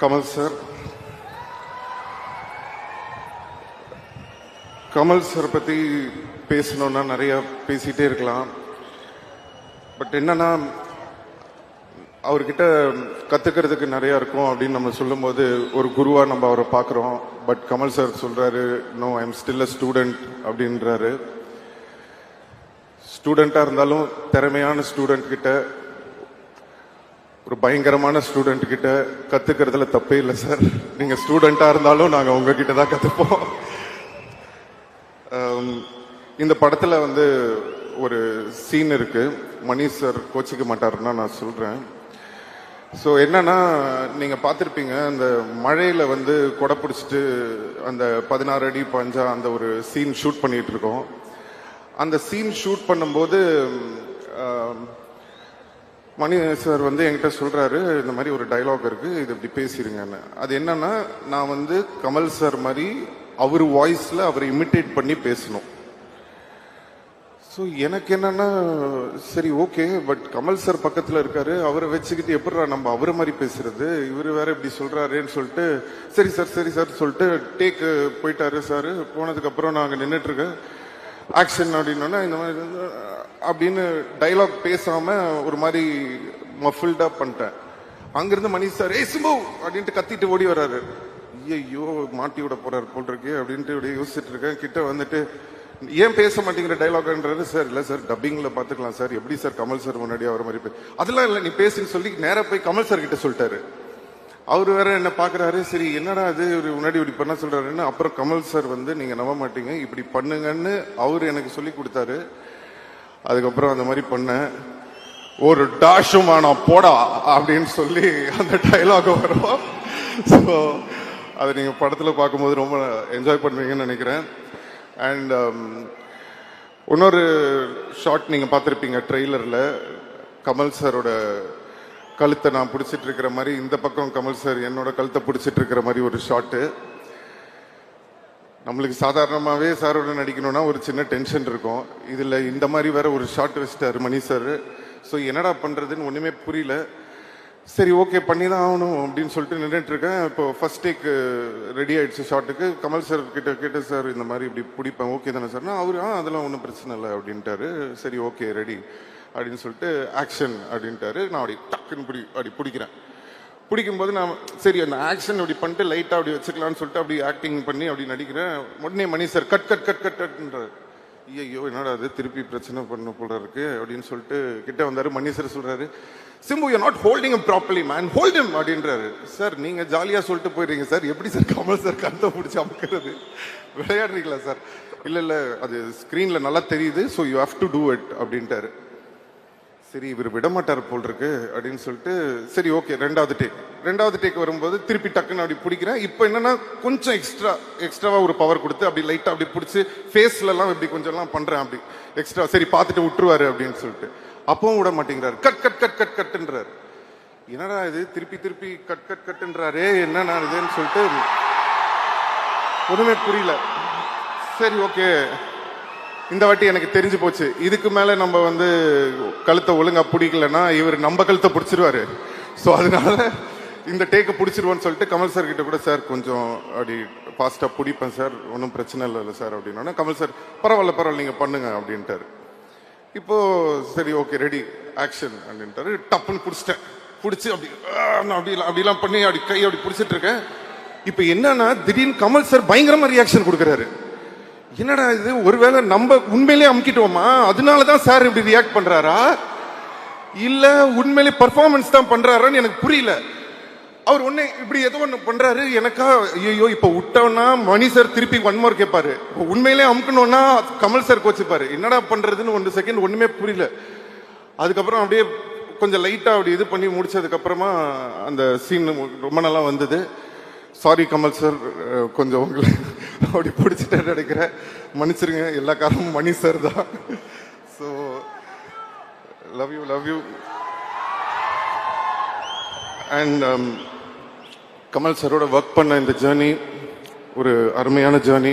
Kamal sir. Kamal sir பற்றி பேசணும்னா நிறையா பேசிகிட்டே இருக்கலாம். பட் என்னன்னா அவர்கிட்ட கற்றுக்கிறதுக்கு நிறையா இருக்கும் அப்படின்னு நம்ம சொல்லும்போது ஒரு குருவாக நம்ம அவரை பார்க்குறோம் பட் கமல் சார் சொல்கிறாரு no I am still a student அப்படின்றாரு. ஸ்டூடெண்ட்டாக இருந்தாலும் திறமையான ஸ்டூடெண்ட் கிட்ட ஒரு பயங்கரமான ஸ்டூடெண்ட் கிட்ட கத்துக்கிறதுல தப்பே இல்லை சார் நீங்க ஸ்டூடெண்டா இருந்தாலும் நாங்க உங்ககிட்ட தான் கத்துப்போம். Um, இந்த படத்துல வந்து ஒரு சீன் இருக்கு. மணி சார் கோச்சிக்க மாட்டாருன்னா நான் சொல்றேன். ஸோ என்னன்னா நீங்க பார்த்துருப்பீங்க அந்த மழையில வந்து கொடை பிடிச்சிட்டு அந்த பதினாறு அடி பஞ்சா அந்த ஒரு சீன் ஷூட் பண்ணிட்டு இருக்கோம். அந்த சீன் ஷூட் பண்ணும்போது um, மணி சார் வந்து என்கிட்ட சொல்கிறாரு இந்த மாதிரி ஒரு டயலாக் இருக்குது இது இப்படி பேசிடுங்கன்னு அது என்னன்னா நான் வந்து கமல் சார் மாதிரி அவர் வாய்ஸில் அவரை இமிட்டேட் பண்ணி பேசணும். ஸோ எனக்கு என்னன்னா சரி ஓகே பட் கமல் சார் பக்கத்தில் இருக்காரு அவரை வச்சுக்கிட்டு எப்படிடா நம்ம அவரை மாதிரி பேசுறது? இவர் வேற இப்படி சொல்கிறாருன்னு சொல்லிட்டு சரி சார் சரி சார் சொல்லிட்டு டேக்கு போயிட்டாரு சார் போனதுக்கப்புறம் நாங்கள் நாங்க ஆக்ஷன் அப்படின்னா இந்த மாதிரி அப்படின்னு டைலாக் பேசாம ஒரு மாதிரி மஃபில்டா பண்ணிட்டேன். அங்கிருந்து மணி சார் ஏ சிம்பு! அப்படின்ட்டு கத்திட்டு ஓடி வர்றாரு. ஐயோ மாட்டி விட போறாரு போல் இருக்கு அப்படின்ட்டு இப்படி யோசிச்சுட்டு இருக்கேன். கிட்ட வந்துட்டு ஏன் பேச மாட்டேங்கிற டைலாக்ன்றது சார் இல்லை சார் டப்பிங்ல பாத்துக்கலாம் சார். எப்படி சார் கமல் சார் முன்னாடி வர மாதிரி அதெல்லாம் இல்லை நீ பேசுன்னு சொல்லி நேராக போய் கமல் சார் கிட்ட சொல்லிட்டாரு. அவர் வேற என்ன பாக்குறாரு? சரி என்னடா அது இவரு முன்னாடி இப்படி பண்ண சொல்றாருன்னு அப்புறம் கமல் சார் வந்து நீங்க நம்ப மாட்டீங்க. இப்படி பண்ணுங்கன்னு அவர் எனக்கு சொல்லி கொடுத்தாரு. அதுக்கப்புறம் அந்த மாதிரி பண்ணேன். ஒரு டாஷுமா நான் போடா அப்படின்னு சொல்லி அந்த டைலாக் வரும் ஸோ அதை நீங்கள் படத்தில் பார்க்கும்போது ரொம்ப என்ஜாய் பண்ணுவீங்கன்னு நினைக்கிறேன். அண்ட் um, இன்னொரு ஷாட் நீங்கள் பார்த்துருப்பீங்க ட்ரெய்லரில் கமல் சாரோட கழுத்தை நான் பிடிச்சிட்டு இருக்கிற மாதிரி இந்த பக்கம் கமல் சார் என்னோட கழுத்தை பிடிச்சிட்டு இருக்கிற மாதிரி ஒரு ஷாட்டு நம்மளுக்கு சாதாரணமாகவே சாரோட நடிக்கணும்னா ஒரு சின்ன டென்ஷன் இருக்கும். இதில் இந்த மாதிரி வேற ஒரு ஷார்ட் வச்சிட்டார் மணி சார் ஸோ என்னடா பண்ணுறதுன்னு ஒன்றுமே புரியல. சரி ஓகே பண்ணி தான் ஆகணும் அப்படின்னு சொல்லிட்டு நின்றுட்டு இருக்கேன் இப்போ ஃபர்ஸ்ட் டேக் ரெடி ஆயிடுச்சு ஷாட்டுக்கு கமல் சார் கிட்ட கேட்ட சார் இந்த மாதிரி இப்படி பிடிப்பேன் ஓகே தானே சார்னா அவர் ஆ அதெல்லாம் ஒன்றும் பிரச்சனை இல்லை அப்படின்ட்டாரு. சரி ஓகே ரெடி அப்படின்னு சொல்லிட்டு ஆக்ஷன் அப்படின்ட்டாரு. நான் அப்படி டக்குன்னு பிடி அப்படி பிடிக்கிறேன். பிடிக்கும்போது நான் சரி அந்த ஆக்ஷன் அப்படி பண்ணிட்டு லைட்டாக அப்படி வச்சுக்கலாம்னு சொல்லிட்டு அப்படி ஆக்டிங் பண்ணி அப்படி நடிக்கிறேன். உடனே Mani sir cut cut cut cut கட்ன்றார். ஐயோ என்னடா அது திருப்பி பிரச்சனை பண்ண போல இருக்கு அப்படின்னு சொல்லிட்டு கிட்ட வந்தார் மணி சார் சொல்கிறாரு Simbu you not holding properly man hold him அப்படின்றாரு. சார் நீங்கள் ஜாலியாக சொல்லிட்டு போயிடுறீங்க சார். எப்படி சார் கமல் சார் கருத்தை பிடிச்சி அமைக்கிறது? விளையாடுறீங்களா சார்? இல்லை இல்லை அது ஸ்க்ரீனில் நல்லா தெரியுது so you have to do it அப்படின்ட்டாரு. சரி இவர் விட மாட்டார் போல் இருக்கு அப்படின்னு சொல்லிட்டு சரி ஓகே ரெண்டாவது டேக் ரெண்டாவது டேக் வரும்போது திருப்பி டக்குன்னு அப்படி பிடிக்கிறேன். இப்போ என்னன்னா கொஞ்சம் எக்ஸ்ட்ரா எக்ஸ்ட்ராவா ஒரு பவர் கொடுத்து அப்படி லைட்டா அப்படி பிடிச்சி ஃபேஸ்லலாம் இப்படி கொஞ்சம் எல்லாம் பண்றேன் அப்படி. எக்ஸ்ட்ரா சரி பார்த்துட்டு விட்டுருவாரு அப்படின்னு சொல்லிட்டு. அப்பவும் விட மாட்டேங்கிறாரு. கட் கட் கட் கட் கட்டுன்றாரு என்னடா இது? திருப்பி திருப்பி கட் கட் கட்டுன்றாரே என்னன்னா இதுன்னு சொல்லிட்டு ஒண்ணுமே புரியல. சரி ஓகே. இந்த வாட்டி எனக்கு தெரிஞ்சு போச்சு. இதுக்கு மேல நம்ம வந்து கழுத்தை ஒழுங்கா பிடிக்கலன்னா இவர் நம்ம கழுத்தை பிடிச்சிருவாரு. ஸோ அதனால இந்த டேக்கை பிடிச்சிருவோன்னு சொல்லிட்டு கமல் சார் கிட்ட கூட சார் கொஞ்சம் அப்படி ஃபாஸ்ட்டாக பிடிப்பேன் சார் ஒன்றும் பிரச்சனை இல்லை சார் அப்படின்னா கமல் சார் பரவாயில்ல பரவாயில்ல நீங்கள் பண்ணுங்க அப்படின்ட்டாரு. இப்போது சரி ஓகே ரெடி ஆக்ஷன் அப்படின்ட்டாரு. டப்புன்னு பிடிச்சிட்டேன். பிடிச்சி அப்படி நான் அப்படி அப்படிலாம் பண்ணி அப்படி கை அப்படி பிடிச்சிட்டு இருக்கேன். இப்போ என்னன்னா திடீர்னு கமல் சார் பயங்கரமாக ரியாக்ஷன் கொடுக்குறாரு. என்னடா இது? ஒருவேளை நம்ம உண்மையிலேயே அமுக்கிட்டோமா? அதனால தான் சார் இப்படி ரியாக்ட் பண்றாரா? இல்ல உண்மையிலே பர்ஃபார்மன்ஸ் தான் பண்றாரான்னு எனக்கு புரியல. அவர் ஒண்ணு இப்படி ஏதோ ஒன்று பண்றாரு எனக்கா ஐயோ இப்ப விட்டோம்னா மணி சார் திருப்பி ஒன் மோர் கேட்பாரு. உண்மையிலே அமுக்கணும்னா கமல் சார் கோச்சுப்பாரு. என்னடா பண்றதுன்னு ஒன்று செகண்ட் ஒண்ணுமே புரியல. அதுக்கப்புறம் அப்படியே கொஞ்சம் லைட்டா அப்படி இது பண்ணி முடிச்சதுக்கு அப்புறமா அந்த சீன் ரொம்ப நல்லா வந்தது. சாரி கமல் சார் கொஞ்சம் உங்களுக்கு அப்படி பிடிச்சிட்டு நினைக்கிறேன். மன்னிச்சிருங்க எல்லா காரணமும் மணி சார் தான். So love you love you and Kamal சாரோட ஒர்க் பண்ண இந்த ஜேர்னி ஒரு அருமையான ஜேர்னி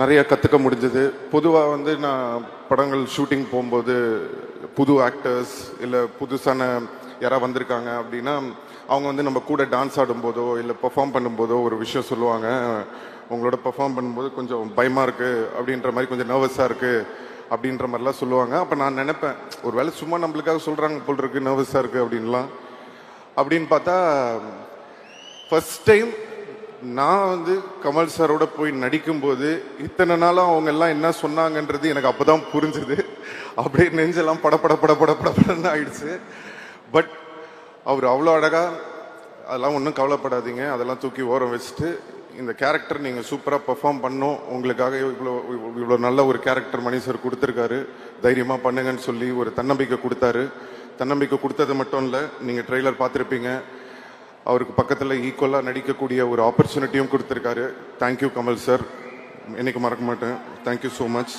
நிறைய கற்றுக்க முடிஞ்சது. பொதுவாக வந்து நான் படங்கள் ஷூட்டிங் போகும்போது புது ஆக்டர்ஸ் இல்லை புதுசான யாராவது வந்திருக்காங்க அப்படின்னா அவங்க வந்து நம்ம கூட டான்ஸ் ஆடும்போதோ இல்லை பெர்ஃபார்ம் பண்ணும்போதோ ஒரு விஷயம் சொல்லுவாங்க. உங்களோட பெர்ஃபார்ம் பண்ணும்போது கொஞ்சம் பயமாக இருக்குது அப்படின்ற மாதிரி கொஞ்சம் நர்வஸாக இருக்குது அப்படின்ற மாதிரிலாம் சொல்லுவாங்க. அப்போ நான் நினைப்பேன் ஒருவேளை சும்மா நம்மளுக்காக சொல்கிறாங்க போல் இருக்குது நர்வஸாக இருக்குது அப்படின்லாம் அப்படின்னு பார்த்தா ஃபஸ்ட் டைம் நான் வந்து கமல் சாரோட போய் நடிக்கும்போது இத்தனை நாளாக அவங்க எல்லாம் என்ன சொன்னாங்கன்றது எனக்கு அப்போ தான் புரிஞ்சுது. அப்படியே நெஞ்செல்லாம் படபட படபட படபடன்னு ஆயிடுச்சு. பட் அவர் அவ்வளோ அழகாக அதெல்லாம் ஒன்றும் கவலைப்படாதீங்க. அதெல்லாம் தூக்கி ஓரம் வச்சுட்டு இந்த கேரக்டர் நீங்கள் சூப்பராக பெர்ஃபார்ம் பண்ணோம் உங்களுக்காக இவ்வளோ இவ்வளோ நல்ல ஒரு கேரக்டர் மணி சார் கொடுத்துருக்காரு. தைரியமாக பண்ணுங்கன்னு சொல்லி ஒரு தன்னம்பிக்கை கொடுத்தாரு. தன்னம்பிக்கை கொடுத்தது மட்டும் இல்லை நீங்கள் ட்ரெய்லர் பார்த்துருப்பீங்க. அவருக்கு பக்கத்தில் ஈக்குவலாக நடிக்கக்கூடிய ஒரு ஆப்பர்ச்சுனிட்டியும் கொடுத்துருக்காரு. தேங்க்யூ கமல் சார் என்னைக்கு மறக்க மாட்டேன். Thank you so much